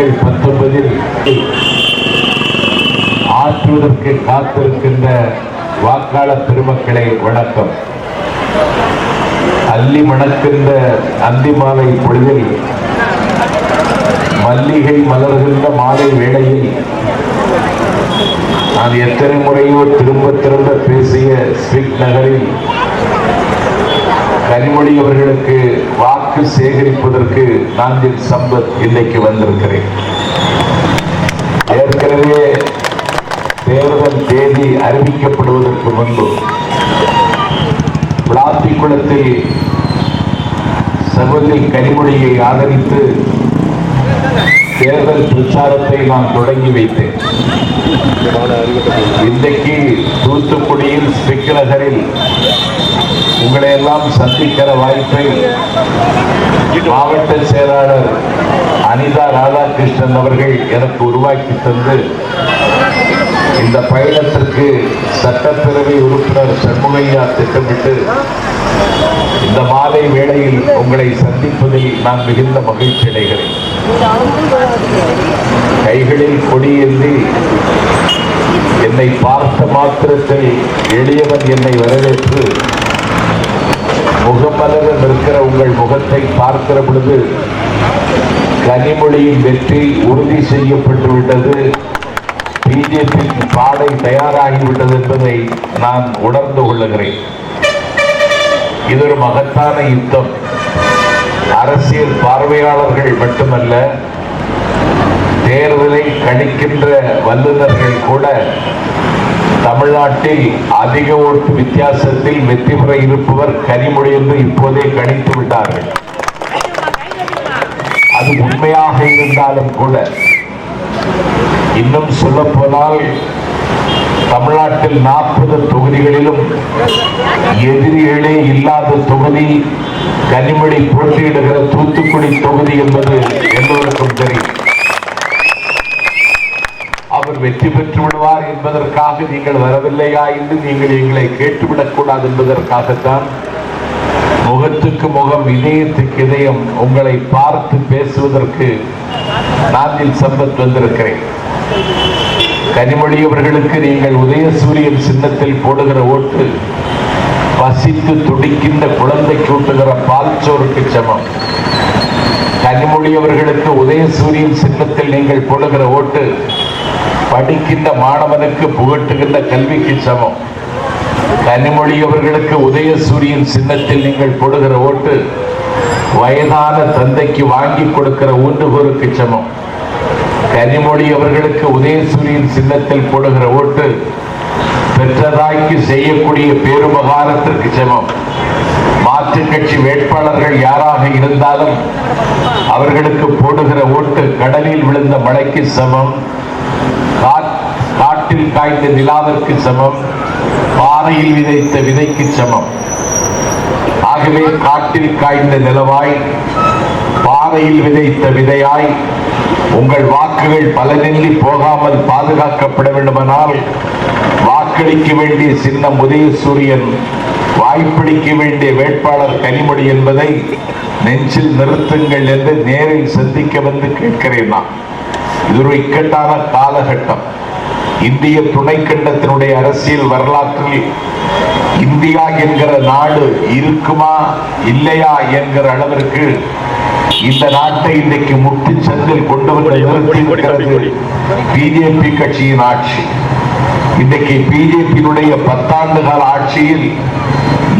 April பத்தொன்பதில் ஆற்றுவதற்கு காத்திருக்கின்ற வாக்காளர் பெருமக்களை வணக்கம். அள்ளி மணக்கின்ற அந்தி மாலை பொழுதில் மல்லிகை மலர்கின்ற மாலை வேளையில் நான் எத்தனை முறையோ திரும்ப திரும்ப பேசிய ஸ்வீட் நகரில் கனிமொழி அவர்களுக்கு வா வாக்கு சேகரிப்பதற்கு நாஞ்சில் சம்பத் இன்னைக்கு வந்திருக்கிறேன். ஏற்கனவே தேர்தல் தேதி அறிவிக்கப்படுவதற்கு முன்பு விளாத்திக்குளத்தில் சகோதரி கனிமொழியை ஆதரித்து தேர்தல் பிரச்சாரத்தை நான் தொடங்கி வைத்தேன். இன்றைக்கு தூத்துக்குடியில் ஸ்பிக் நகரில் உங்களை எல்லாம் சந்திக்கிற வாய்ப்பை மாவட்ட செயலாளர் அனிதா ராதாகிருஷ்ணன் அவர்கள் எனக்கு உருவாக்கி தந்து இந்த பயணத்திற்கு சட்டப்பேரவை உறுப்பினர் சண்முகையா திட்டமிட்டு இந்த மாலை வேளையில் உங்களை சந்திப்பதில் நான் மிகுந்த மகிழ்ச்சி அடைகிறேன். கைகளில் கொடியேந்தி என்னை பார்த்த மாத்திரத்தில் எளியவன் என்னை வரவேற்று முகமலர இருக்கிற உங்கள் முகத்தை பார்க்கிற பொழுது கனிமொழியின் வெற்றி உறுதி செய்யப்பட்டு விட்டது பிஜேபி பாடை தயாராகிவிட்டது என்பதை நான் உணர்ந்து கொள்ளுகிறேன். இது ஒரு மகத்தான யுத்தம் அரசியல் பார்வையாளர்கள் மட்டுமல்ல தேர்தலை கணிக்கின்ற வல்லுநர்கள் கூட தமிழ்நாட்டில் அதிக ஓட்டு வித்தியாசத்தில் வெற்றி பெற இருப்பவர் கனிமொழி என்று இப்போதே கணித்து விட்டார்கள். அது உண்மையாக இருந்தாலும் கூட இன்னும் சொல்ல போனால் தமிழ்நாட்டில் நாற்பது தொகுதிகளிலும் எதிரிகளே இல்லாத தொகுதி கனிமொழி போட்டியிடுகிற தூத்துக்குடி தொகுதி என்பது எல்லோருக்கும் தெரியும். வெற்றி பெற்று விடுவார் என்பதற்காக நீங்கள் வரவில்லையா என்று நீங்கள் எங்களை கேட்டுவிடக் கூடாது என்பதற்காகத்தான் முகத்துக்கு முகம் இதயத்துக்கு இதயம் உங்களை பார்த்து பேசுவதற்கு நாட்டில் சம்பத் வந்திருக்கிறேன். கனிமொழி அவர்களுக்கு நீங்கள் உதயசூரியன் சின்னத்தில் போடுகிற ஓட்டு பசித்து துடிக்கின்ற குழந்தை கூட்டுகிற பால் சோறுக்கு சமம். கனிமொழி அவர்களுக்கு உதயசூரியன் சின்னத்தில் நீங்கள் போடுகிற ஓட்டு படிக்கின்ற மாணவனுக்கு புகட்டுகின்ற கல்விக்கு சமம். கனிமொழி அவர்களுக்கு உதயசூரியன் சின்னத்தில் நீங்கள் போடுகிற ஓட்டு வயதான தந்தைக்கு வாங்கி கொடுக்கிற ஊன்றுகோருக்கு சமம். கனிமொழி அவர்களுக்கு உதயசூரியன் சின்னத்தில் போடுகிற ஓட்டு பெற்றதாய்க்கு செய்யக்கூடிய பேருபகாரத்திற்கு சமம். மாற்றுக் கட்சி வேட்பாளர்கள் யாராக இருந்தாலும் அவர்களுக்கு போடுகிற ஓட்டு கடலில் விழுந்த மழைக்கு சமம். காட்டில் காய்ந்த நிலாவிற்கு சமம். பாறையில் விதைத்த விதைக்கு சமம். ஆகவே காட்டில் காய்ந்த நிலவாய் பாறையில் விதைத்த விதையாய் உங்கள் வாக்குகள் பலனின்றி போகாமல் பாதுகாக்கப்பட வேண்டுமானால் வாக்களிக்க வேண்டிய சின்னம் உதயசூரியன் வாய்ப்பிடிக்க வேண்டிய வேட்பாளர் கனிமொழி என்பதை நெஞ்சில் நிறுத்துங்கள் என்று நேரில் சந்திக்க வந்து கேட்கிறேன் நான். இது ஒரு இக்கட்டான காலகட்டம். இந்திய துணைக்கண்டத்தினுடைய அரசியல் வரலாற்றில் இந்தியா என்கிற நாடு இருக்குமா இல்லையா என்கிற அளவிற்கு இந்த நாட்டை இன்றைக்கு முட்டு சந்தில் கொண்டு வந்து நிறுத்தி இருக்கிறது பிஜேபி கட்சியின் ஆட்சி. இன்றைக்கு பிஜேபியினுடைய பத்தாண்டு கால ஆட்சியில்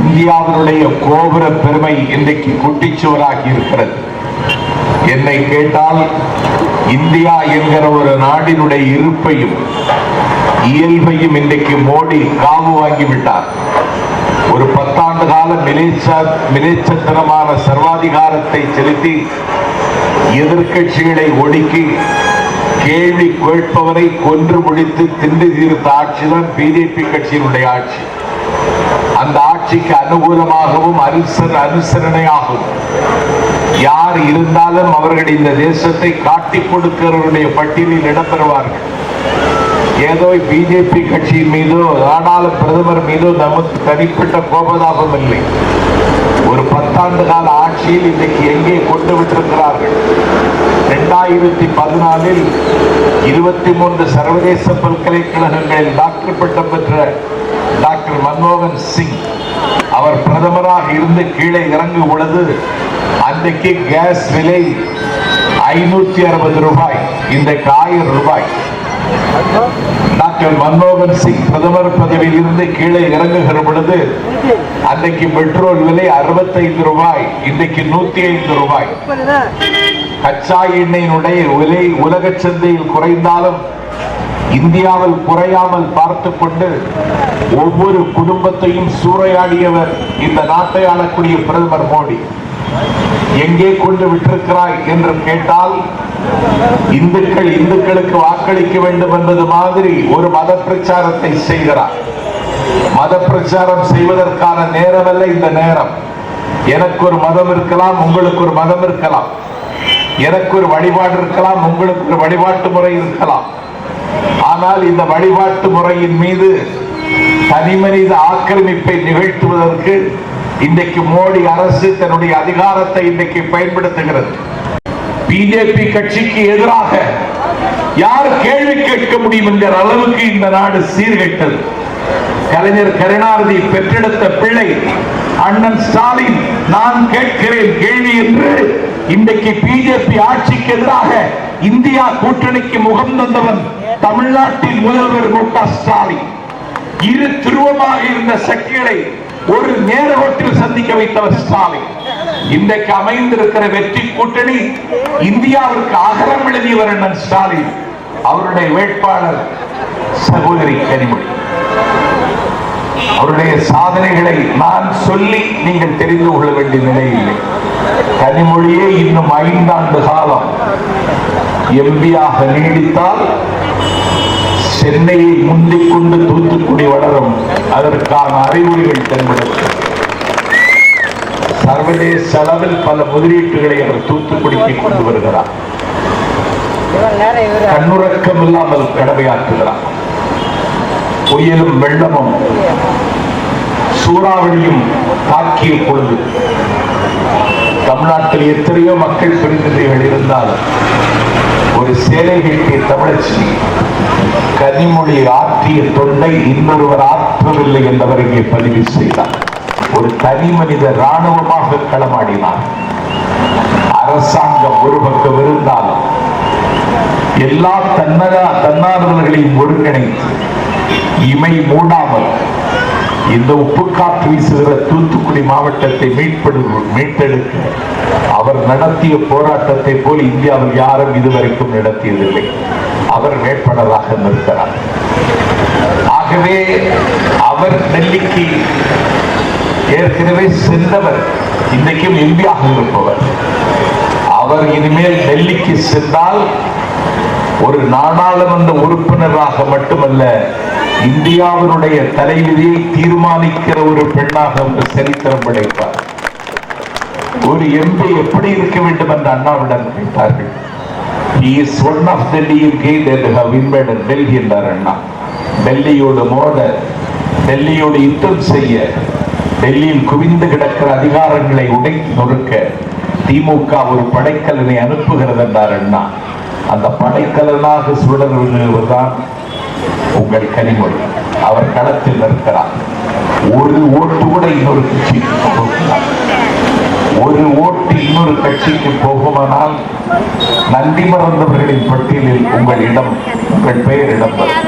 இந்தியாவினுடைய கோபுர பெருமை இன்றைக்கு குட்டிச்சுவராகி இருக்கிறது. என்னை கேட்டால் இந்தியா என்கிற ஒரு நாடினுடைய இருப்பையும் இயல்பையும் இன்றைக்கு மோடி காவு வாங்கிவிட்டார் ஒரு பத்தாண்டு கால மிலேச்ச மிலேச்சத்தனமான சர்வாதிகாரத்தை செலுத்தி எதிர்கட்சிகளை ஒடுக்கி கேள்வி கேட்பவரை கொன்று முடித்து திண்டு தீர்த்த ஆட்சிதான் பிஜேபி கட்சியினுடைய ஆட்சி. அந்த ஆட்சிக்கு அனுகூலமாகவும் அனுசர அனுசரணையாகவும் யார் இருந்தாலும் அவர்கள் இந்த தேசத்தை காட்டி கொடுக்கிறவருடைய பட்டியலில் இடம்பெறுவார்கள். ஏதோ பிஜேபி கட்சியின் மீதோ நாடாள பிரதமர் மீதோ நமக்கு தனிப்பட்ட கோபதாபம் இல்லை. ஒரு பத்தாண்டு கால ஆட்சியில் இன்றைக்கு எங்கே கொண்டு விட்டிருக்கிறார்கள்? இரண்டாயிரத்தி பதினாலில் இருபத்தி மூன்று சர்வதேச பல்கலைக்கழகங்களில் டாக்டர் பட்டம் பெற்ற டாக்டர் மன்மோகன் சிங். அவர் பிரதமராக இருந்து கீழே இறங்கும் பொழுது அன்றைக்கு கேஸ் விலை ஐநூத்தி அறுபது ரூபாய் இன்றைக்கு ஆயிரம் ரூபாய். டாக்டர் மன்மோகன் சிங் பிரதமர் பதவியில் இருந்து கீழே இறங்குகிற பொழுது அன்றைக்கு பெட்ரோல் விலை 65 ரூபாய் இன்றைக்கு நூத்தி ஐந்து ரூபாய். கச்சா எண்ணெயினுடைய விலை உலக சந்தையில் குறைந்தாலும் இந்தியாவில் குறையாமல் பார்த்து கொண்டு ஒவ்வொரு குடும்பத்தையும் சூறையாடியவர் இந்த நாட்டை ஆளக்கூடிய பிரதமர் மோடி. எங்கே கொண்டு விட்டிருக்கிறாய் என்று கேட்டால் இந்துக்கள் இந்துக்களுக்கு வாக்களிக்க வேண்டும் என்பது மாதிரி ஒரு மத பிரச்சாரத்தை செய்கிறார். மத பிரச்சாரம் செய்வதற்கான நேரமல்ல இந்த நேரம். எனக்கு ஒரு மதம் இருக்கலாம் உங்களுக்கு ஒரு மதம் இருக்கலாம். எனக்கு ஒரு வழிபாடு இருக்கலாம் உங்களுக்கு ஒரு வழிபாட்டு முறை இருக்கலாம். ஆனால் இந்த வழிபாட்டு முறையின் மீது தனி மனித ஆக்கிரமிப்பை நிகழ்த்துவதற்கு இன்றைக்கு மோடி அரசு தன்னுடைய அதிகாரத்தை இன்றைக்கு பயன்படுத்துகிறது. பிஜேபி கட்சிக்கு எதிராக யார் கேள்வி கேட்க முடியும் என்கிற அளவுக்கு இந்த நாடு சீர்கெட்டது. கலைஞர் கருணாநிதி பெற்றெடுத்த பிள்ளை அண்ணன் ஸ்டாலின் நான் கேட்கிறேன் கேள்வி என்று இன்றைக்கு பிஜேபி ஆட்சிக்கு எதிராக இந்தியா கூட்டணிக்கு முகம் தந்தவன் தமிழ்நாட்டின் முதல்வர் மு க ஸ்டாலின். இரு துருவமாக இருந்த சக்திகளை ஒரு நேரகோட்டில் சந்திக்க வைத்தவர் ஸ்டாலின். இன்றைக்கு அமைந்திருக்கிற வெற்றி கூட்டணி இந்தியாவிற்கு அகரம் எழுதியவர் அண்ணன் ஸ்டாலின். அவருடைய வேட்பாளர் சகோதரி கனிமொழி. அவருடைய சாதனைகளை நான் சொல்லி நீங்கள் தெரிந்து கொள்ள வேண்டிய நிலை இல்லை. கனிமொழியே இன்னும் ஐந்தாண்டு காலம் எம்பியாக நீடித்தால் சென்னையை முந்திக் கொண்டு தூத்துக்குடி வளரும் அதற்கான அறிகுறிகள் தென்படும் சர்வதேச அளவில் பல முதலீட்டுகளை அவர் தூத்துக்குடிக்கு கொண்டு வருகிறார். கண்ணுறக்கம் இல்லாமல் கடமையாற்றுகிறார். புயலும் வெள்ளமும் சூறாவளியும் தாக்கிய பொழுது தமிழ்நாட்டில் எத்தனையோ மக்கள் பிரதிநிதிகள் இருந்தால் ஒரு சேலை கட்டிய தமிழச்சி கனிமொழி ஆற்றிய தொண்டை இன்னொருவர் ஆற்றவில்லை என்பவர் இங்கே பதிவு செய்தார். ஒரு தனி மனித ராணுவமாக களமாடினார். அரசாங்கம் ஒரு பக்கம் இருந்தாலும் எல்லா தன்னரா தன்னார்வலர்களையும் ஒருங்கிணைத்து இமை மூடாமல் இந்த உப்பு காற்று வீசுகிற தூத்துக்குடி மாவட்டத்தை மீட்பெடு மீட்டெடுக்க அவர் நடத்திய போராட்டத்தை போல் இந்தியாவில் யாரும் இதுவரைக்கும் நடத்தியதில்லை. அவர் வேட்பாளராக நிற்கிறார். ஆகவே அவர் டெல்லிக்கு ஏற்கனவே சென்றவர் இன்றைக்கும் எம்பியாக இருப்பவர். அவர் இனிமேல் டெல்லிக்கு சென்றால் ஒரு நாடாளுமன்ற உறுப்பினராக மட்டுமல்ல இந்தியாவினுடைய தலைவிதியை தீர்மானிக்கிற ஒரு பெண்ணாக அவர் சரித்திரம் படைப்பார். ஒரு எம்பி எப்படி இருக்க வேண்டும் என்று அண்ணாவிடம் கேட்டார்கள். He is one of the DMK that have invaded Delhi என்றார் அண்ணா டெல்லியோடு மோத டெல்லியோடு யுத்தம் செய்ய டெல்லியில் குவிந்து கிடக்கிற அதிகாரங்களை உடைத்து நொறுக்க திமுக ஒரு படைக்கலனை அனுப்புகிறது என்றார் அண்ணா அந்த படைக்கலனாக சுடர்வர் தான் உங்கள் கனிமொழி அவர் களத்தில் நிற்கிறார் ஒரு ஓட்டு கூட இன்னொரு கட்சிக்கு ஒரு ஓட்டு இன்னொரு கட்சிக்கு போகுமானால் நன்றி மறந்தவர்களின் பட்டியலில் உங்கள் இடம் உங்கள் பெயர் இடம்பெறும்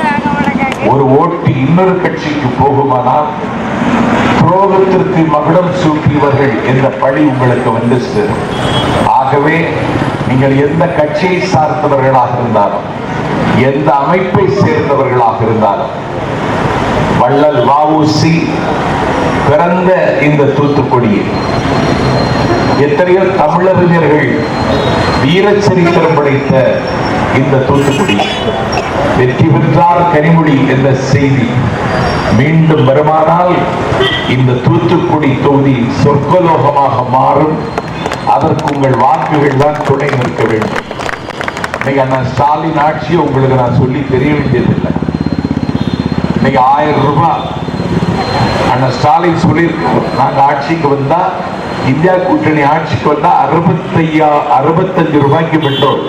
ஒரு ஓட்டு இன்னொரு கட்சிக்கு போகுமானால் துரோகத்திற்கு மகுடம் சூட்டியவர்கள் என்ற பழி உங்களுக்கு வந்து சேரும். ஆகவே நீங்கள் எந்த கட்சியை சார்ந்தவர்களாக இருந்தாலும் எந்த அமைப்பை சேர்ந்தவர்களாக இருந்தாலும் வள்ளல் வாவுசி பிறந்த இந்த தூத்துக்குடியில் எத்தனையோ தமிழறிஞர்கள் வீரச்சரித்திரம் படைத்த இந்த தூத்துக்குடி. வெற்றி பெற்றார் கனிமொழி என்ற செய்தி. மீண்டும் வருமானால் இந்த தூத்துக்குடி தொகுதி சொர்க்கலோகமாக மாறும். அதற்கு உங்கள் வாக்குகள் தான் துணை நிற்க வேண்டும். இன்னைக்கு அண்ணா ஸ்டாலின் ஆட்சியை உங்களுக்கு நான் சொல்லி தெரிய வேண்டியதில்லை. இன்னைக்கு ஆயிரம் ரூபாய் அண்ணா ஸ்டாலின் சொல்லியிருக்கோம் நாங்கள் ஆட்சிக்கு வந்தால் இந்தியா கூட்டணி ஆட்சிக்கு வந்தா அறுபத்தையா அறுபத்தஞ்சு ரூபாய்க்கு பெட்ரோல்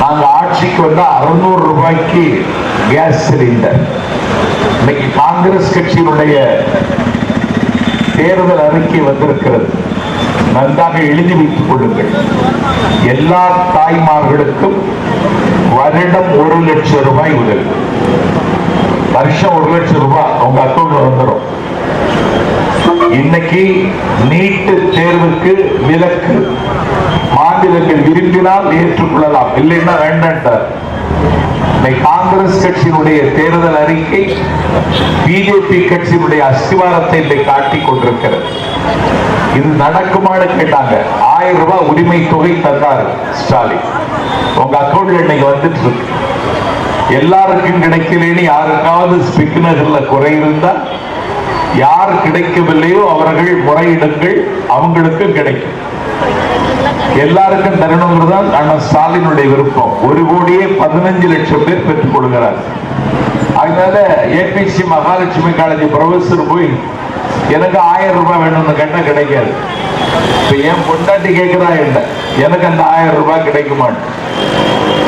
நாங்க ஆட்சிக்கு வந்தா அறுநூறு ரூபாய்க்கு கேஸ் சிலிண்டர் இன்னைக்கு காங்கிரஸ் கட்சியினுடைய தேர்தல் அறிக்கை வந்திருக்கிறது நன்றாக எழுதி வைத்துக் கொள்ளுங்கள் எல்லா தாய்மார்களுக்கும் வருடம் ஒரு லட்சம் ரூபாய் உதவி வருஷம் ஒரு லட்சம் ரூபாய் உங்க அக்கௌண்ட்ல வந்துடும் இன்னைக்கு நீட்டு தேர்வுக்கு விலக்கு. மாநிலங்கள் விரும்பினால் ஏற்றுக்கொள்ளலாம். இல்லைன்னா வேண்டாம் காங்கிரஸ் கட்சியினுடைய தேர்தல் அறிக்கை பிஜேபி கட்சியினுடைய அஸ்திவாரத்தை இன்றைக்கு காட்டிக் கொண்டிருக்கிறது. இது நடக்குமான்னு கேட்டாங்க. ஆயிரம் ரூபாய் உரிமை தொகை தந்தார் ஸ்டாலின். உங்க அக்கௌண்ட்ல இன்னைக்கு வந்துட்டு இருக்கு. எல்லாருக்கும் கிடைக்கலன்னு யாருக்காவது ஸ்பிக்னர்ல குறை இருந்தா யார் கிடைக்கவில்லையோ அவர்கள் முறையிடுங்கள் அவங்களுக்கும் கிடைக்கும். எல்லாருக்கும் தரணுங்கிறது தான் அண்ணன் ஸ்டாலினுடைய விருப்பம். ஒரு கோடியே பதினஞ்சு லட்சம் பேர் பெற்றுக் கொள்கிறார். அதனால ஏபிசி மகாலட்சுமி காலேஜ் ப்ரொஃபசர் போய் எனக்கு ஆயிரம் ரூபாய் வேணும்னு கேட்டால் கிடைக்காது. இப்ப என் பொண்டாட்டி கேட்கிறா என்ன? எனக்கு அந்த ஆயிரம் ரூபாய் கிடைக்குமான்னு.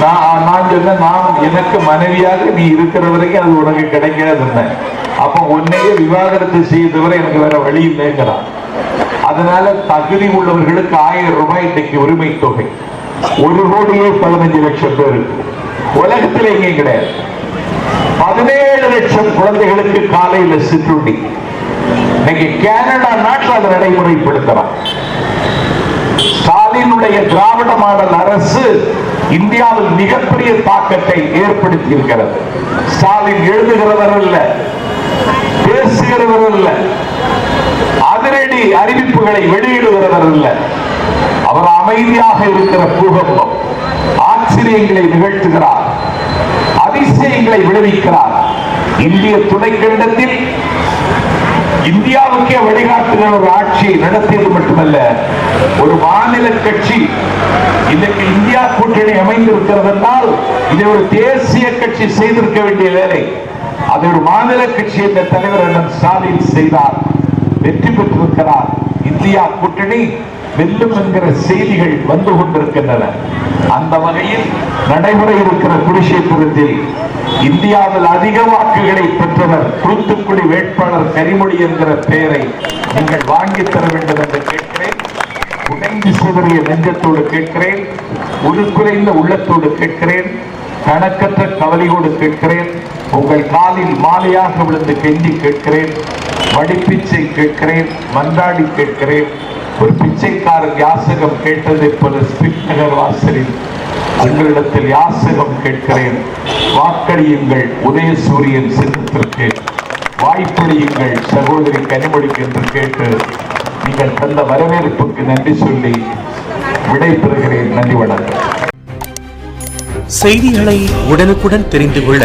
நான் நான் சொன்னேன் நான் எனக்கு மனைவியாக நீ இருக்கிற வரைக்கும் அது உனக்கு கிடைக்காதுன்னு. அப்ப உன்னையே விவாகரத்து தவிர எனக்கு வேற வழி இல்லைங்கிறான். அதனால தகுதி உள்ளவர்களுக்கு ஆயிரம் ரூபாய் இன்னைக்கு உரிமை தொகை. ஒரு கோடியே பதினஞ்சு லட்சம் பேருக்கு உலகத்தில் எங்கேயும் கிடையாது. பதினேழு லட்சம் குழந்தைகளுக்கு காலையில சிற்றுண்டி. இன்னைக்கு கனடா நாட்டில் அதை நடைமுறைப்படுத்தலாம். ஸ்டாலினுடைய திராவிட மாடல் அரசு இந்தியாவில் மிகப்பெரிய தாக்கத்தை ஏற்படுத்தி இருக்கிறது ஸ்டாலின் எழுதுகிறவர் இல்லை பேசுகிறவர் அல்ல அதிரடி அறிவிப்புகளை வெளியிடுகிறவர் அல்ல அவர் அமைதியாக இருக்கிற பூகம்பம் ஆச்சரியங்களை நிகழ்த்துகிறார். அதிசயங்களை விளைவிக்கிறார். இந்திய துணைக்கண்டத்தில் இந்தியாவுக்கே வழிகாட்டுகிற ஒரு ஆட்சி நடத்தியது மட்டுமல்ல ஒரு மாநில கட்சி இன்னைக்கு இந்தியா கூட்டணி அமைந்திருக்கிறது என்றால் இதை ஒரு தேசிய கட்சி செய்திருக்க வேண்டிய வேலை. அதை ஒரு மாநில கட்சி என்ற தலைவர் அண்ணன் ஸ்டாலின் செய்தார். வெற்றி பெற்றிருக்கிறார். இந்தியா கூட்டணி வெல்லும் என்கிற செய்திகள் வந்து கொண்டிருக்கின்றன. அந்த வகையில் நடைமுறை இருக்கிற குடிசைப்புறத்தில் இந்தியாவில் அதிக வாக்குகளை பெற்றவர் தூத்துக்குடி வேட்பாளர் கரிமொழி என்கிற பெயரை நீங்கள் வாங்கித் தர வேண்டும் என்று கேட்கிறேன். உடைந்து சிதறிய நெஞ்சத்தோடு கேட்கிறேன். உருக்குறைந்த உள்ளத்தோடு கேட்கிறேன். கணக்கற்ற கவலையோடு கேட்கிறேன். உங்கள் காலில் மாலையாக விழுந்து கெஞ்சி கேட்கிறேன் வடிப்பிச்சை கேட்கிறேன் மன்றாடி கேட்கிறேன். ஒரு பிச்சைக்காரன் யாசகம் கேட்டதைப் போல ஸ்பிக் நகர் வாசலில் உங்களிடத்தில் யாசகம் கேட்கிறேன். வாக்களியுங்கள் உதயசூரியன் சின்னத்திற்கு வாய்ப்பளியுங்கள் சகோதரி கனிமொழிக்கு என்று கேட்டு நீங்கள் தந்த வரவேற்புக்கு நன்றி சொல்லி விடைபெறுகிறேன். நன்றி வணக்கம். செய்திகளை உடனுக்குடன் தெரிந்து கொள்ள